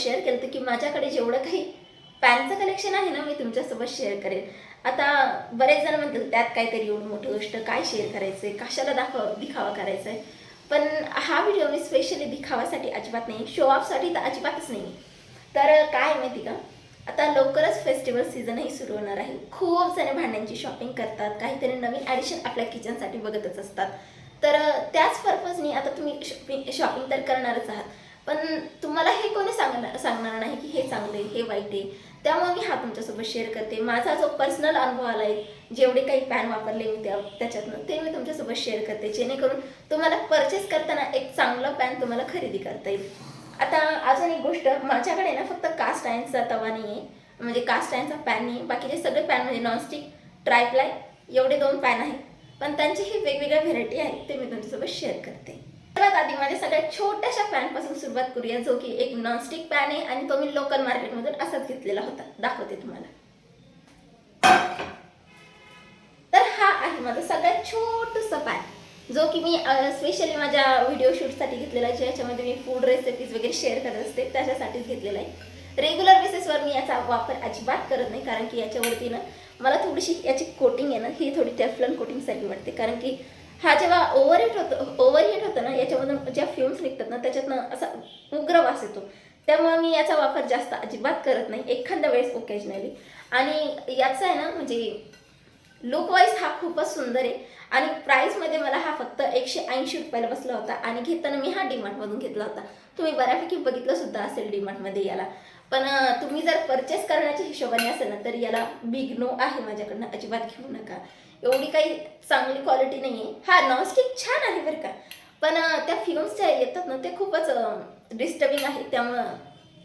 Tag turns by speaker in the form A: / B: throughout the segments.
A: Share केलं होतं की माझ्याकडे जेवढं काही पॅनचं कलेक्शन आहे ना मी तुमच्यासोबत शेअर करेन. आता बरेच जण म्हणतील त्यात काहीतरी एवढी मोठी गोष्ट काय शेअर करायचं आहे कशाला दाखवा दिखावा करायचा आहे पण हा व्हिडिओ मी स्पेशली दिखावासाठी अजिबात नाही. शो ऑफसाठी तर अजिबातच नाही. तर काय माहिती का? आता लवकरच फेस्टिवल सीझनही सुरू होणार आहे. खूप जण भांड्यांची शॉपिंग करतात. काहीतरी नवीन ॲडिशन आपल्या किचनसाठी बघतच असतात. तर त्याच पर्पजनी आता तुम्ही शॉपिंग शॉपिंग तर करणारच आहात. पण तुम्हाला हे कोणी सांगणार सांगणार नाही की हे चांगलं आहे हे वाईट आहे? त्यामुळे मी हा तुमच्यासोबत शेअर करते. माझा जो पर्सनल अनुभव आला आहे जेवढे काही पॅन वापरले मी त्या त्याच्यातनं ते मी तुमच्यासोबत शेअर करते. जेणेकरून तुम्हाला परचेस करताना एक चांगलं पॅन तुम्हाला खरेदी करता येईल. आता अजून एक गोष्ट माझ्याकडे ना फक्त कास्ट आयनचा तवा नाही आहे म्हणजे कास्ट आयनचा पॅन नाही बाकीचे सगळे पॅन म्हणजे नॉनस्टिक ट्रायप्लाय एवढे दोन पॅन आहेत. पण त्यांची ही वेगवेगळ्या व्हेरायटी आहेत ते मी तुमच्यासोबत शेअर करते. सर्वात आधी माझ्या सगळ्यात छोट्याशा पॅनपासून सुरुवात करूया जो की एक नॉनस्टिक पॅन आहे आणि तो मी लोकल मार्केटमधून असाच घेतलेला होता. दाखवते तुम्हाला. तर हा आहे माझा सगळ्यात छोटूसा पॅन जो की मी स्पेशली माझ्या व्हिडिओ शूटसाठी घेतलेला आहे ज्याच्यामध्ये मी फूड रेसिपीज वगैरे शेअर करत असते त्याच्यासाठीच घेतलेला आहे. रेग्युलर बेसिसवर मी याचा वापर अजिबात करत नाही कारण की याच्यावरती ना मला थोडीशी याची कोटिंग आहे ना ही थोडी टेफलन कोटिंगसाठी वाटते कारण की हा जेव्हा ओव्हर हिट होतो ओव्हर हिट होतं ना याच्यामधून ज्या फ्युम्स निघतात ना त्याच्यातनं असा उग्र वास येतो. त्यामुळे मी याचा वापर जास्त अजिबात करत नाही एखाद्या वेळेस ओकेजनली आणि याचा आहे ना म्हणजे लुक वाईज हा खूपच सुंदर आहे. आणि प्राईसमध्ये मला हा फक्त एकशे ऐंशी रुपयाला बसला होता. आणि घेताना मी हा डीमार्टमधून घेतला होता. तुम्ही बऱ्यापैकी बघितलं सुद्धा असेल डीमार्टमध्ये याला. पण तुम्ही जर परचेस करण्याच्या हिशोबाने असेल ना तर याला बिग नो आहे माझ्याकडनं. अजिबात घेऊ नका. एवढी काही चांगली क्वालिटी नाही आहे हा नॉनस्टिक छान आहे बरं का. पण त्या फिल्म्स ज्या येतात ना ते खूपच डिस्टर्बिंग आहे. त्यामुळं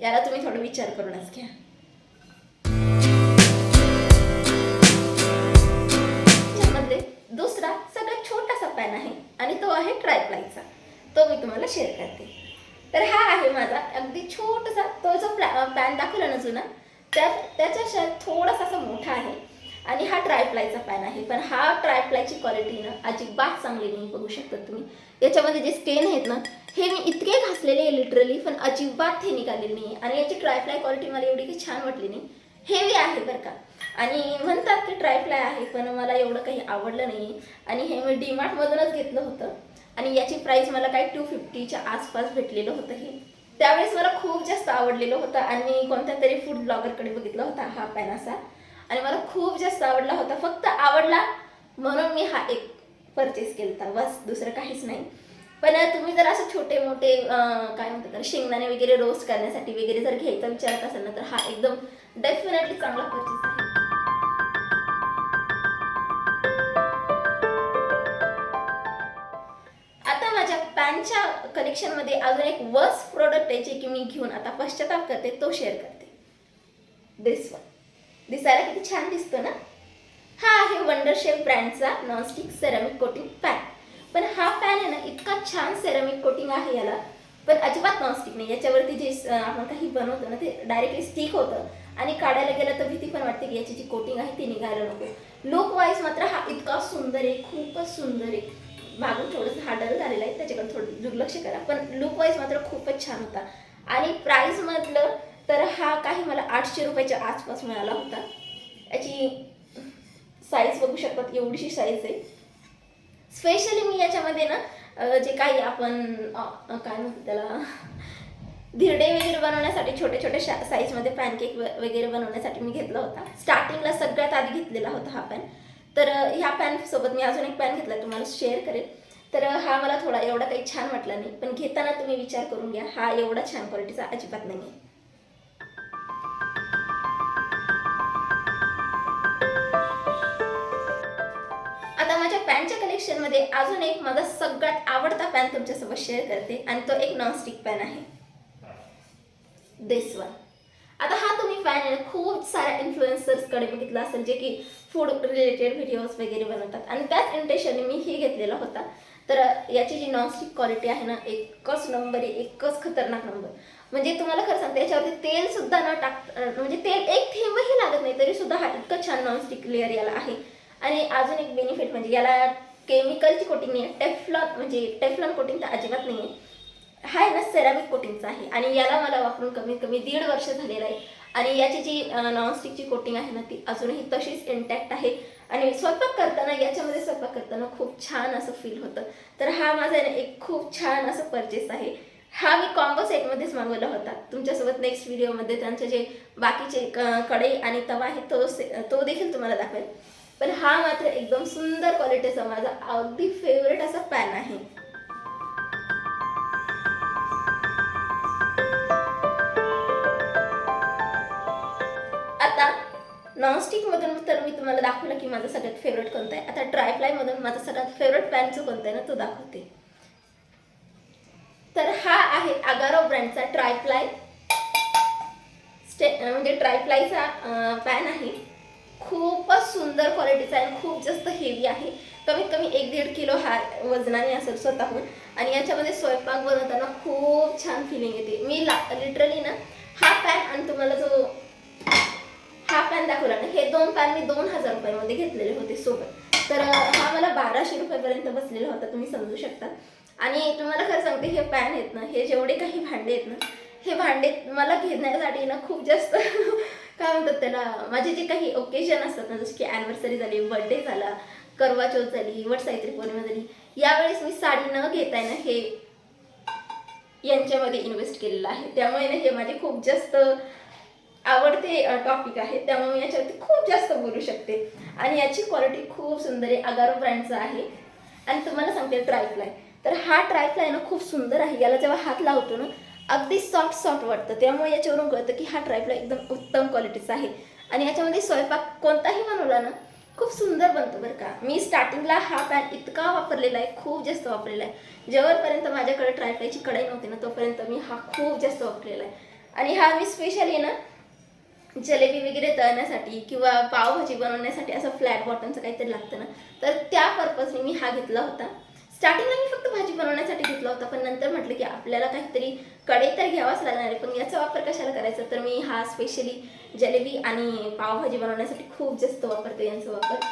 A: याला तुम्ही थोडं विचार करूनच घ्या. ट्रायप्लायचा पॅन आहे. पण हा ट्रायप्लायची क्वालिटी ना अजिबात चांगली नाही बघू शकता तुम्ही. याच्यामध्ये जे स्टेन आहेत ना हे मी इतके घासलेले आहे लिटरली पण अजिबात हे निघालेले नाही आणि याची ट्रायप्लाय क्वालिटी मला एवढी काही छान वाटली नाही. हेवी आहे बरं का. आणि म्हणतात की ट्रायप्लाय आहे पण मला एवढं काही आवडलं नाही. आणि हे मी डीमार्टमधूनच घेतलं होतं. आणि याची प्राईस मला काही टू फिफ्टीच्या आसपास भेटलेलं होतं हे. त्यावेळेस मला खूप जास्त आवडलेलं होतं. आणि कोणत्या तरी फूड ब्लॉगरकडे बघितला होता हा पॅन असा. आणि मला खूप जास्त आवडला होता. फक्त आवडला म्हणून मी हा एक परचेस केला होता बस दुसरं काहीच नाही. पण तुम्ही जर असं छोटे मोठे काय म्हणतात शेंगदाणे वगैरे रोस्ट करण्यासाठी वगैरे जर घ्यायचा विचारत असेल ना तर हा एकदम डेफिनेटली चांगला परचेस आहे. आता माझ्या पॅनच्या कलेक्शनमध्ये अजून एक वर्स्ट प्रोडक्ट आहे जे की मी घेऊन आता पश्चाताप करते तो शेअर करते. दिस वन दिसायला किती छान दिसतो ना? हा आहे वंडर शेफ ब्रँडचा नॉनस्टिक सेरामिक कोटिंग पॅन पण हा पॅन आहे ना इतका छान सेरामिक कोटिंग आहे याला. पण अजिबात नॉनस्टिक नाही. याच्यावरती जे आपण काही बनवतो ना ते डायरेक्टली स्टिक होतं. आणि काढायला गेलं तर भीती पण वाटते की याची जी कोटिंग आहे ती निघायला नको. लुक वाईज मात्र हा इतका सुंदर आहे खूपच सुंदर आहे. मागून थोडंसं हा डल झालेला आहे त्याच्याकडे थोडं दुर्लक्ष करा. पण लुक वाईज मात्र खूपच छान होता. आणि प्राईजमधलं तर हा काही मला आठशे रुपयाच्या आसपास मिळाला होता. याची साईज बघू शकतात एवढीशी साईज आहे. स्पेशली मी याच्यामध्ये ना जे काही आपण काय म्हणतो त्याला धिरडे वगैरे बनवण्यासाठी छोटे छोटे शा साईजमध्ये पॅनकेक वगैरे बनवण्यासाठी मी घेतला होता. स्टार्टिंगला सगळ्यात आधी घेतलेला होता हा पॅन तर ह्या पॅनसोबत मी अजून एक पॅन घेतला तुम्हाला शेअर करेल. तर हा मला थोडा एवढा काही छान वाटला नाही. पण घेताना तुम्ही विचार करून घ्या हा एवढा छान क्वालिटीचा अजिबात नाही आहे माझ्या पॅनच्या कलेक्शनमध्ये अजून एक माझा सगळ्यात आवडता पॅन तुमच्यासोबत शेअर करते आणि तो एक नॉनस्टिक पॅन आहे. दिस वन आता हा तुम्ही पॅन आहे खूप साऱ्या इन्फ्लुएन्सर्सकडे बघितला असेल जे की फूड रिलेटेड व्हिडिओज वगैरे बनवतात. आणि त्याच इंटेन्शनने मी हे घेतलेला होता. तर याची जी नॉनस्टिक क्वालिटी आहे ना एकच नंबर आहे एकच खतरनाक नंबर म्हणजे तुम्हाला खरं सांगते याच्यावरती तेलसुद्धा न टाक म्हणजे तेल एक थेंबही लागत नाही तरीसुद्धा हा इतकं छान नॉनस्टिक लेअर याला आहे. आणि अजून एक बेनिफिट म्हणजे याला केमिकलची कोटिंग नाही आहे टेफलॉन म्हणजे टेफलॉन कोटिंग तर अजिबात नाही आहे हा आहे ना सेरामिक कोटिंगचा आहे. आणि याला मला वापरून कमीत कमी दीड वर्ष झालेलं आहे. आणि याची जी नॉनस्टिकची कोटिंग आहे ना ती अजूनही तशीच इंटॅक्ट आहे. आणि स्वयंपाक करताना याच्यामध्ये स्वयंपाक करताना खूप छान असं फील होतं. तर हा माझा आहे ना एक खूप छान असं परचेस आहे. हा मी कॉम्बो सेटमध्येच मागवला होता. तुमच्यासोबत नेक्स्ट व्हिडिओमध्ये त्यांचे जे बाकीचे क- कढई आणि तवा आहे तो से तो देखील तुम्हाला दाखवेल. पण हा मात्र एकदम सुंदर क्वालिटीचा माझा अगदी फेवरेट असा पॅन आहे. आता नॉनस्टिकमधून तर मी तुम्हाला दाखवलं की माझं सगळ्यात फेवरेट कोणतं आहे. आता ड्रायफ्लायमधून माझा सगळ्यात फेवरेट पॅनचं कोणता आहे ना तो दाखवते. तर हा आहे अगारो ब्रँडचा ट्रायफ्लाय स्टे म्हणजे ट्रायफ्लायचा पॅन आहे. सुंदर क्वालिटीचा आहे आणि खूप जास्त हेवी आहे. कमीत कमी एक दीड किलो हा वजनाने असेल स्वतःहून. आणि याच्यामध्ये स्वयंपाक बनवताना खूप छान फिलिंग येते. मी ला लिटरली ना हा पॅन आणि तुम्हाला जो हा पॅन दाखवला ना हे दोन पॅन मी दोन हजार रुपयामध्ये घेतलेले होते सोबत. तर हा मला बाराशे रुपयापर्यंत बसलेला होता तुम्ही समजू शकता. आणि तुम्हाला खरं सांगते हे पॅन आहेत ना हे जेवढे काही भांडे आहेत ना हे भांडे मला घेण्यासाठी ना खूप जास्त काय म्हणतात त्याला माझे जे काही ओकेजन असतात ना जसे की ॲनिव्हर्सरी झाली बर्थडे झाला करवा चौथ झाली वट सावित्री पौर्णिमा झाली यावेळेस मी साडी न घेताय ना हे यांच्यामध्ये इन्व्हेस्ट केलेलं आहे. त्यामुळे ना हे माझे खूप जास्त आवडते टॉपिक आहे. त्यामुळे मी याच्यावरती खूप जास्त बोलू शकते. आणि याची क्वालिटी खूप सुंदर आहे. अगारो ब्रँडचा आहे. आणि तुम्हाला सांगते ट्रायफ्लाय तर हा ट्रायफ्लाय ना खूप सुंदर आहे. याला जेव्हा हात लावतो ना अगदी सॉफ्ट सॉफ्ट वाटतं. त्यामुळे याच्यावरून कळतं की हा ट्रायफ्लाय एकदम उत्तम क्वालिटीचा आहे. आणि याच्यामध्ये स्वयंपाक कोणताही बनवला ना खूप सुंदर बनतो बरं का. मी स्टार्टिंगला हा पॅन इतका वापरलेला आहे खूप जास्त वापरलेला आहे. जेव्हापर्यंत माझ्याकडे ट्रायफ्लायची कढाई नव्हती ना तोपर्यंत मी हा खूप जास्त वापरलेला आहे. आणि हा मी स्पेशली ना जलेबी वगैरे तळण्यासाठी किंवा पावभाजी बनवण्यासाठी असं फ्लॅट बॉटमचं काहीतरी लागतं ना तर त्या पर्पजने मी हा घेतला होता. स्टार्टिंगला मी फक्त भाजी बनवण्यासाठी घेतला होता पण नंतर म्हटलं की आपल्याला काहीतरी कडे तर घ्यावाच लागणार आहे पण याचा वापर कशाला करायचा? तर मी हा स्पेशली जलेबी आणि पावभाजी बनवण्यासाठी खूप जास्त वापरते यांचा वापर.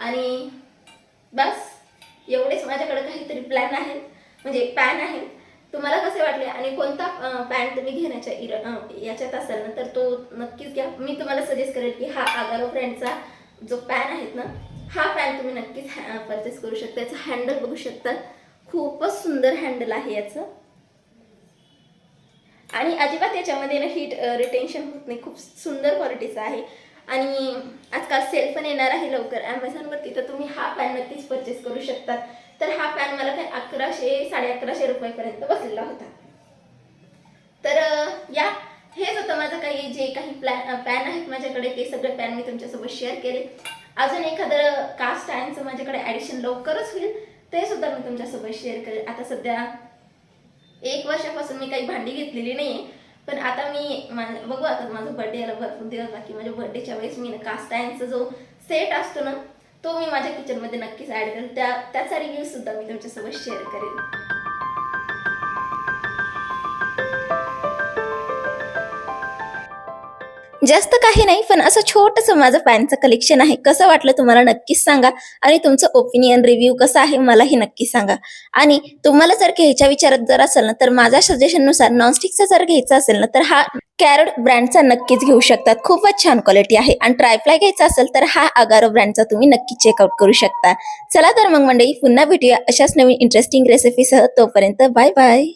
A: आणि बस एवढेच माझ्याकडे काहीतरी प्लॅन आहेत म्हणजे पॅन आहे. तुम्हाला कसे वाटले? आणि कोणता पॅन तुम्ही घेण्याच्या इर याच्यात असाल ना तर तो नक्कीच घ्या. मी तुम्हाला सजेस्ट करेल की हा आगारो ब्रँडचा जो पॅन आहेत ना हा पॅन तुम्ही नक्कीच परचेस करू शकता. याचं हँडल बघू शकता. खूपच सुंदर हँडल आहे याचं. आणि अजिबात याच्यामध्ये ना हीट रिटेन्शन होत नाही. खूप सुंदर क्वालिटीचं आहे. आणि आजकाल सेल पण येणार आहे लवकर. ॲमेझॉनवरती तर तुम्ही हा पॅन नक्कीच परचेस करू शकता. तर हा पॅन मला काही अकराशे साडे अकराशे रुपयेपर्यंत बसलेला होता. तर या. हेच होतं माझं काही जे काही प्लॅन पॅन आहेत माझ्याकडे. ते सगळे पॅन मी तुमच्यासोबत शेअर केले. अजून एखादं कास्ट आयनचं माझ्याकडे ॲडिशन लवकरच होईल ते सुद्धा मी तुमच्यासोबत शेअर करेल. आता सध्या एक वर्षापासून मी काही भांडी घेतलेली नाही आहे पण आता मी माझं बघू आता माझं बर्थडे याला भरपूर दिवस बाकी. माझ्या बर्थडेच्या वेळेस मी ना कास्ट आयनचा जो सेट असतो ना तो मी माझ्या किचनमध्ये नक्कीच ॲड करेल. त्या त्याचा रिव्ह्यू सुद्धा मी तुमच्यासोबत शेअर करेल. जास्त काही नाही पण असं छोटंसं माझं पॅनचं कलेक्शन आहे. कसं वाटलं तुम्हाला नक्कीच सांगा. आणि तुमचं ओपिनियन रिव्ह्यू कसं आहे मलाही नक्की सांगा. आणि तुम्हाला जर घ्यायच्या विचारात जर असेल ना तर माझ्या सजेशननुसार नॉनस्टिकचा जर घ्यायचा असेल ना तर हा कॅरड ब्रँडचा नक्कीच घेऊ शकतात. खूपच छान क्वालिटी आहे. आणि ट्रायफ्लाय घ्यायचा असेल तर हा अगारो ब्रँडचा तुम्ही नक्की चेकआउट करू शकता. चला तर मग मंडळी पुन्हा भेटूया अशाच नवीन इंटरेस्टिंग रेसिपीसह तोपर्यंत बाय बाय